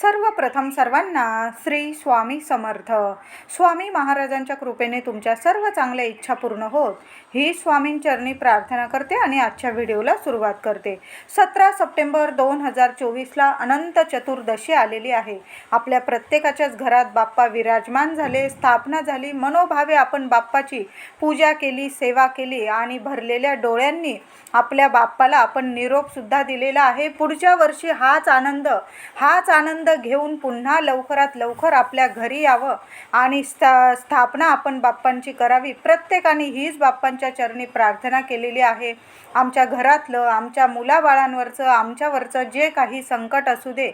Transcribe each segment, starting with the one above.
सर्वप्रथम सर्वांना श्री स्वामी समर्थ. स्वामी महाराजांच्या कृपेने तुमच्या सर्व चांगल्या इच्छा पूर्ण होत. ही स्वामींचरणी प्रार्थना करते आणि आजच्या व्हिडिओला सुरुवात करते. सतरा सप्टेंबर दोन हजार चोवीसला अनंत चतुर्दशी आलेली आहे. आपल्या प्रत्येकाच्याच घरात बाप्पा विराजमान झाले स्थापना झाली मनोभावे आपण बाप्पाची पूजा केली सेवा केली आणि भरलेल्या डोळ्यांनी आपल्या बाप्पाला आपण निरोपसुद्धा दिलेला आहे. पुढच्या वर्षी हाच आनंद हाच आनंद घेऊन पुन्हा लवकरात लवकर आपल्या घरी यावं आणि स्था स्थापना आपण बाप्पांची करावी. प्रत्येकाने हीच बाप्पांच्या चरणी प्रार्थना केलेली आहे. आमच्या घरातलं आमच्या मुलाबाळांवरचं आमच्यावरचं जे काही संकट असू दे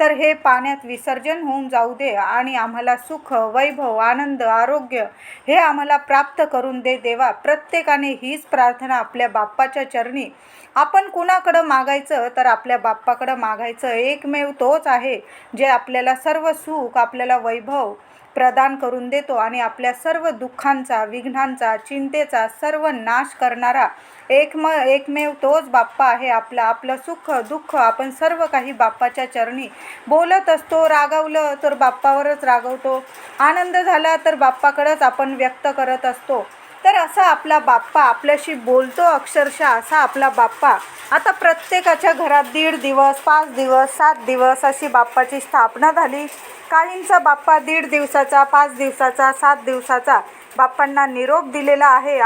तर हे पाण्यात विसर्जन होऊन जाऊ दे आणि आम्हाला सुख वैभव आनंद आरोग्य हे आम्हाला प्राप्त करून दे देवा. प्रत्येकाने हीच प्रार्थना आपल्या बाप्पाच्या चरणी आपण कुणाकडं मागायचं तर आपल्या बाप्पाकडं मागायचं. एकमेव तोच आहे जे आपल्याला सर्व सुख आपल्याला वैभव प्रदान करून देतो आणि आपल्या सर्व दुःखांचा विघ्नांचा चिंतेचा सर्व नाश करणारा एकम एकमेव तोच बाप्पा आहे आपला. आपलं सुख दुःख आपण सर्व काही बाप्पाच्या चरणी बोलत असतो रागवलं तर बाप्पावरच रागवतो. आनंद झाला तर बाप्पाकडंच आपण व्यक्त करत असतो. तर असा आपला बाप्पा आपल्याशी बोलतो अक्षरशः असा आपला बाप्पा. आता प्रत्येकाच्या घरात दीड दिवस पाच दिवस सात दिवस अशी बाप्पाची स्थापना झाली. काहींचा बाप्पा दीड दिवसाचा पाच दिवसाचा सात दिवसाचा बाप्पांना निरोप दिलेला आहे.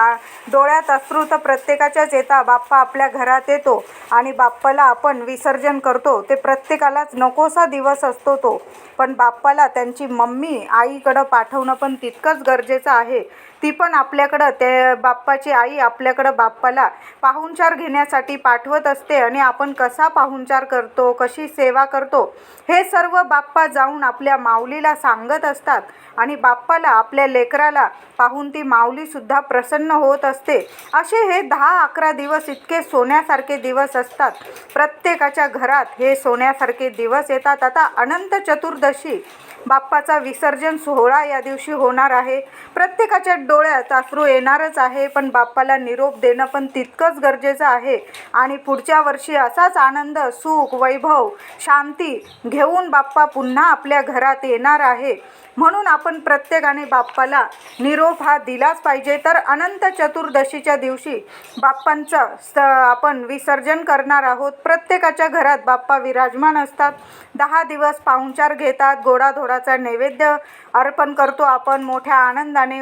डोळ्यात अश्रू तर प्रत्येकाच्याच येता. बाप्पा आपल्या घरात येतो आणि बाप्पाला आपण विसर्जन करतो. ते प्रत्येकालाच नकोसा दिवस असतो तो. पण बाप्पाला त्यांची मम्मी आईकडं पाठवणं पण तितकंच गरजेचं आहे. ती पण आपल्याकडं ते बाप्पाची आई आपल्याकडं बाप्पाला पाहुणचार घेण्यासाठी पाठवत असते आणि आपण कसा पाहुणचार करतो कशी सेवा करतो हे सर्व बाप्पा जाऊन आपल्या माऊलीला सांगत असतात आणि बाप्पाला आपल्या लेकराला पाहून ती माऊलीसुद्धा प्रसन्न होत असते. असे हे दहा अकरा दिवस इतके सोन्यासारखे दिवस असतात. प्रत्येकाच्या घरात हे सोन्यासारखे दिवस येतात. आता अनंत चतुर्दशी. बाप्पाचा विसर्जन सोहळा या दिवशी होणार आहे. प्रत्येकाच्या डोळ्यात अश्रू येणारच आहे पण बाप्पाला निरोप देणं पण तितकंच गरजेचं आहे. आणि पुढच्या वर्षी असाच आनंद सुख वैभव शांती घेऊन बाप्पा पुन्हा आपल्या घरात येणार आहे. म्हणून आपण प्रत्येकाने बाप्पाला निरोप हा दिलाच पाहिजे. तर अनंत चतुर्दशीच्या दिवशी बाप्पांचं स आपण विसर्जन करणार आहोत. प्रत्येकाच्या घरात बाप्पा विराजमान असतात. दहा दिवस पाहुणचार घेतात. गोडाधोडाचा नैवेद्य अर्पण करतो. आपण मोठ्या आनंदाने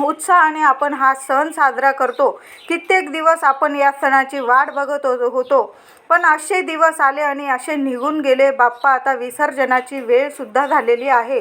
उत्साहाने आपण हा सण साजरा करतो. कित्येक दिवस आपण या सणाची वाट बघत हो, होतो. पण असे दिवस आले आणि असे निघून गेले. बाप्पा आता विसर्जनाची वेळसुद्धा झालेली आहे.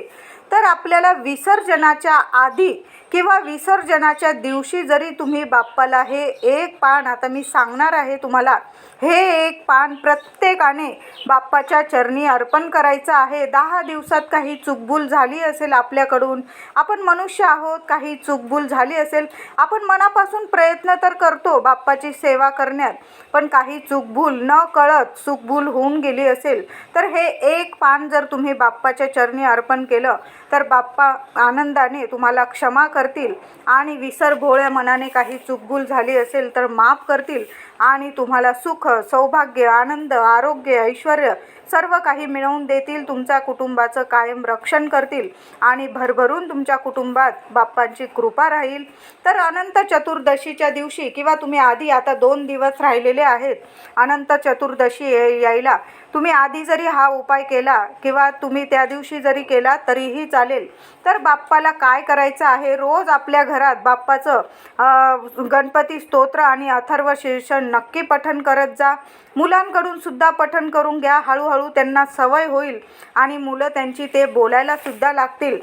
तर आपल्याला विसर्जनाच्या आधी किंवा विसर्जनाच्या दिवशी जरी तुम्ही बाप्पाला हे एक पान आता मी सांगणार आहे तुम्हाला हे एक पान प्रत्येकाने बाप्पाच्या चरणी अर्पण करायचं आहे. दहा दिवसात काही चुकभूल झाली असेल आपल्याकडून आपण मनुष्य आहोत काही चुकभूल झाली असेल आपण मनापासून प्रयत्न तर करतो बाप्पाची सेवा करण्यात पण काही चुकभूल न कळत चुकभूल होऊन गेली असेल तर हे एक पान जर तुम्ही बाप्पाच्या चरणी अर्पण केलं तर बाप्पा आनंदाने तुम्हाला क्षमा कर करतील आणि विसर भोळ्या मनाने काही चुकभूल झाली असेल तर माफ करतील आणि तुम्हाला सुख सौभाग्य आनंद आरोग्य ऐश्वर सर्व काही मिळवून देतील. तुमच्या कुटुंबाचं कायम रक्षण करतील आणि भरभरून तुमच्या कुटुंबात बाप्पांची कृपा राहील. तर अनंत चतुर्दशीच्या दिवशी किंवा तुम्ही आधी आता दोन दिवस राहिलेले आहेत. अनंत चतुर्दशी ये- यायला तुम्ही आधी जरी हा उपाय केला किंवा तुम्ही त्या दिवशी जरी केला तरीही चालेल. तर बाप्पाला काय करायचं आहे? रोज आपल्या घरात बाप्पाचं गणपती स्तोत्र आणि अथर्व शीर्षण नक्की पठण करत जा. मुलांकडून सुद्धा पठण करून घ्या. हळूहळू त्यांना सवय होईल आणि मुलं त्यांची ते बोलायला सुद्धा लागतील.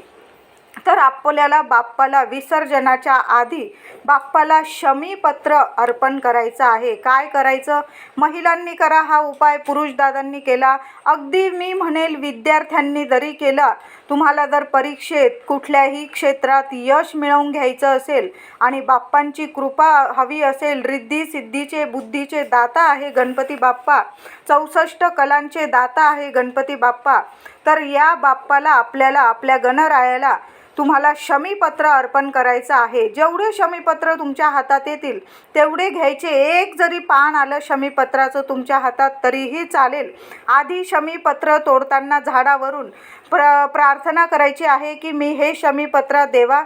तर आपल्याला बाप्पाला विसर्जनाच्या आधी बाप्पाला शमीपत्र अर्पण करायचं आहे. काय करायचं? महिलांनी करा हा उपाय पुरुषदादांनी केला. अगदी मी म्हणेल विद्यार्थ्यांनी जरी केला तुम्हाला जर परीक्षेत कुठल्याही क्षेत्रात यश मिळवून घ्यायचं असेल आणि बाप्पांची कृपा हवी असेल रिद्धी सिद्धीचे बुद्धीचे दाता आहे गणपती बाप्पा चौसष्ट कलांचे दाता आहे गणपती बाप्पा तर या बाप्पाला आपल्याला आपल्या गणरायाला तुम्हाला शमीपत्र अर्पण करायचं आहे. जेवढे शमीपत्र तुमच्या हातात येतील तेवढे घ्यायचे. एक जरी पान आलं शमीपत्राचं तुमच्या हातात तरीही चालेल. आधी शमीपत्र तोडताना झाडावरून प्र प्रार्थना करायची आहे की मी हे शमीपत्र देवा.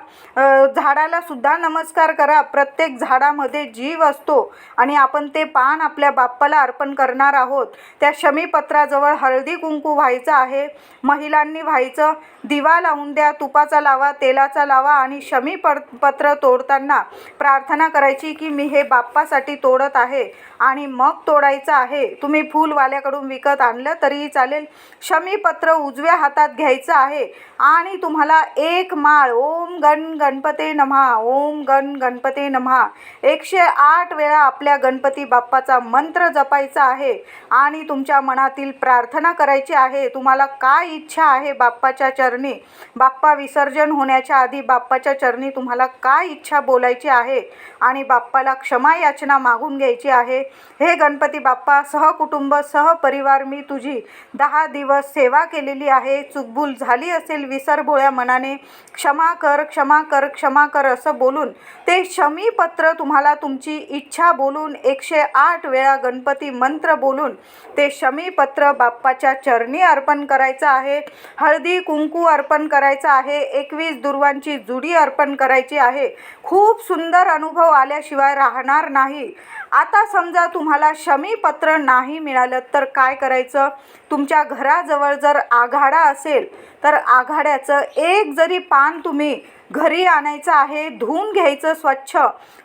झाडाला सुद्धा नमस्कार करा. प्रत्येक झाडामध्ये जीव असतो आणि आपण ते पान आपल्या बाप्पाला अर्पण करणार आहोत. त्या शमीपत्राजवळ हळदी कुंकू व्हायचं आहे. महिलांनी व्हायचं. दिवा लावून द्या तुपाचा लावा तेलाचा लावा आणि शमी पत्र तोडताना प्रार्थना करायची की मी हे बाप्पासाठी तोडत आहे आणि मग तोडायचं आहे. तुम्ही फूलवाल्याकडून विकत आणलं तरीही चालेल. शमीपत्र उजव्या हातात घ्यायचं आहे आणि तुम्हाला एक माळ ओम गण गणपते नमहा ओम गण गणपते नमहा. एकशे आठ वेळा आपल्या गणपती बाप्पाचा मंत्र जपायचा आहे आणि तुमच्या मनातील प्रार्थना करायची आहे. तुम्हाला काय इच्छा आहे बाप्पाच्या चरणी? बाप्पा विसर्जन होण्याच्या आधी बाप्पाच्या चरणी तुम्हाला काय इच्छा बोलायची आहे आणि बाप्पाला क्षमा याचना मागून घ्यायची आहे? हे गणपती बाप्पा सहकुटुंब सहपरिवार मी तुझी दहा दिवस सेवा केलेली आहे. चुकभूल झाली असेल विसरभोळ्या मनाने. क्षमा कर क्षमा कर क्षमा कर असं बोलून ते क्षमीपत्र तुम्हाला तुमची इच्छा बोलून एकशे आठ वेळा गणपती मंत्र बोलून ते क्षमीपत्र बाप्पाच्या चरणी अर्पण करायचं आहे. हळदी कुंकू अर्पण करायचं आहे. एक एकवीस दुर्वांची जुडी अर्पण करायची आहे. खूप सुंदर अनुभव आल्याशिवाय राहणार नाही. आता समजा तुम्हाला शमीपत्र नाही मिळालं तर काय करायचं? तुमच्या घराजवळ जर आघाडा असेल तर आघाड्याचं एक जरी पान तुम्ही घरी आणायचं आहे धुवून घ्यायचं स्वच्छ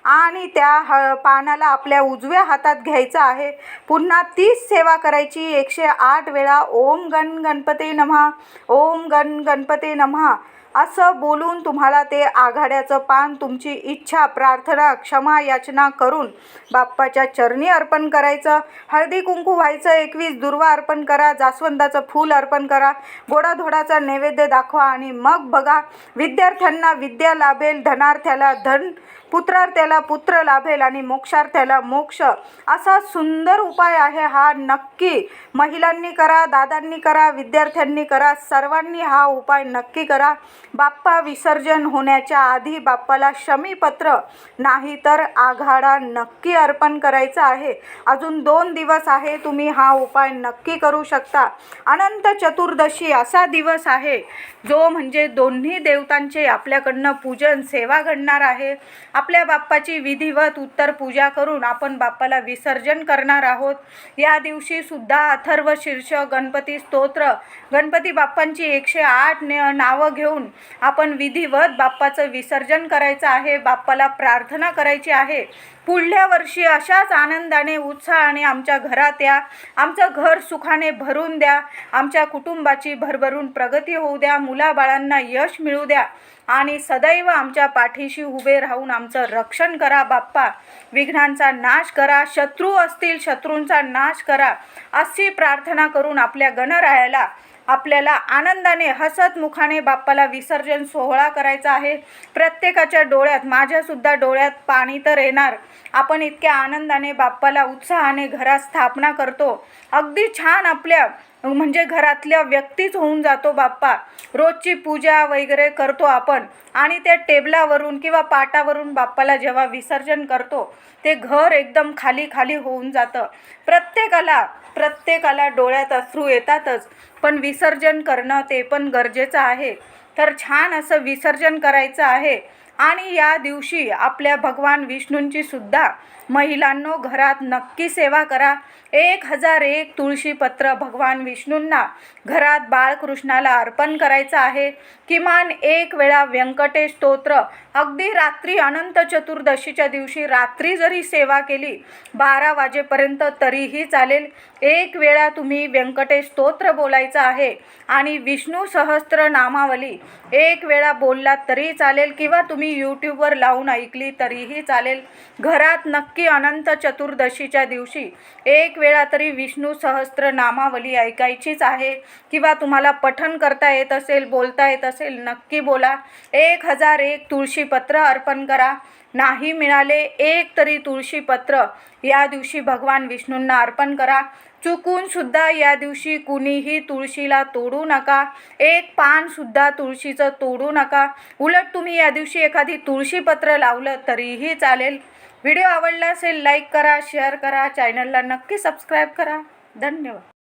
आणि त्या ह पानाला आपल्या उजव्या हातात घ्यायचं आहे. पुन्हा तीच सेवा करायची. एकशे आठ वेळा ओम गण गणपते नमहा ओम गण गणपते नमहा असं बोलून तुम्हाला ते आघाड्याचं पान तुमची इच्छा प्रार्थना क्षमा याचना करून बाप्पाच्या चरणी अर्पण करायचं. हळदी कुंकू व्हायचं एकवीस दुर्वा अर्पण करा जास्वंदाचं फूल अर्पण करा गोडाधोडाचा नैवेद्य दाखवा आणि मग बघा विद्यार्थ्यांना विद्या लाभेल धनार्थ्याला धन पुत्रार्थ्याला पुत्र लाभेल आणि मोक्षार्थ्याला मोक्ष. असा सुंदर उपाय आहे हा नक्की. महिलांनी करा दादांनी करा विद्यार्थ्यांनी करा सर्वांनी हा उपाय नक्की करा. बाप्पा विसर्जन होण्याच्या आधी बाप्पाला शमीपत्र नाही तर आघाडा नक्की अर्पण करायचा आहे. अजून दोन दिवस आहे तुम्ही हा उपाय नक्की करू शकता. अनंत चतुर्दशी असा दिवस आहे जो म्हणजे दोन्ही देवतांचे आपल्याकडनं पूजन सेवा घडणार आहे. आपल्या बाप्पाची विधिवत उत्तर पूजा करून आपण बाप्पाला विसर्जन करणार आहोत. या दिवशी सुद्धा अथर्व शीर्ष गणपती स्तोत्र. गणपती बाप्पांची एकशे आठ नावं घेऊन आपण विधिवत बाप्पाचं विसर्जन करायचं आहे बाप्पाला प्रार्थना करायची आहे. पुढल्या वर्षी अशाच आनंदाने उत्साहाने आमच्या घरात या. आमचं घर सुखाने भरून द्या. आमच्या कुटुंबाची भरभरून प्रगती होऊ द्या. मुलाबाळांना यश मिळू द्या. आणि सदैव आमच्या पाठीशी उभे राहून आमचं रक्षण करा बाप्पा. विघ्नांचा नाश करा. शत्रू असतील शत्रूंचा नाश करा. अशी प्रार्थना करून आपल्या गणरायाला आपल्याला आनंदाने हसत मुखाने बाप्पाला विसर्जन सोहळा करायचा आहे. प्रत्येकाच्या डोळ्यात माझ्यासुद्धा डोळ्यात पाणी तर येणार. आपण इतक्या आनंदाने बाप्पाला उत्साहाने घरात स्थापना करतो. अगदी छान आपल्या म्हणजे घरातल्या व्यक्तीच होऊन जातो बाप्पा. रोजची पूजा वगैरे करतो आपण आणि त्या टेबलावरून किंवा पाटावरून बाप्पाला जेव्हा विसर्जन करतो ते घर एकदम खाली खाली होऊन जातं. प्रत्येकाला प्रत्येकाला डोळ्यात अश्रू येतातच पण विसर्जन करणं ते पण गरजेचं आहे. तर छान असं विसर्जन करायचं आहे. आणि या दिवशी आपल्या भगवान विष्णूंची सुद्धा महिलांनो घरात नक्की सेवा करा. एक हजार एक तुळशीपत्र भगवान विष्णूंना घरात बाळकृष्णाला अर्पण करायचं आहे. किमान एक वेळा व्यंकटेश स्तोत्र. अगदी रात्री अनंत चतुर्दशीच्या दिवशी रात्री जरी सेवा केली बारा वाजेपर्यंत तरीही चालेल. एक वेळा तुम्ही व्यंकटेश स्तोत्र बोलायचं आहे आणि विष्णू सहस्त्र नामावली एक वेळा बोललात तरी चालेल किंवा तुम्ही यूट्यूबवर लावून ऐकली तरीही चालेल. घरात नक्की नक्की अनंत चतुर्दशीच्या दिवशी एक वेळा तरी विष्णू सहस्त्र नामावली ऐकायचीच आहे किंवा तुम्हाला पठन करता येत असेल बोलता येत असेल नक्की बोला. एक हजार एक तुळशीपत्र अर्पण करा. नाही मिळाले एक तरी तुळशीपत्र या दिवशी भगवान विष्णूंना अर्पण करा. चुकून सुद्धा या दिवशी कुणीही तुळशीला तोडू नका. एक पान सुद्धा तुळशीचं तोडू नका. उलट तुम्ही या दिवशी एखादी तुळशीपत्र लावलं तरीही चालेल. व्हिडिओ आवडला असेल लाईक करा शेअर करा चॅनलला नक्की सबस्क्राईब करा. धन्यवाद.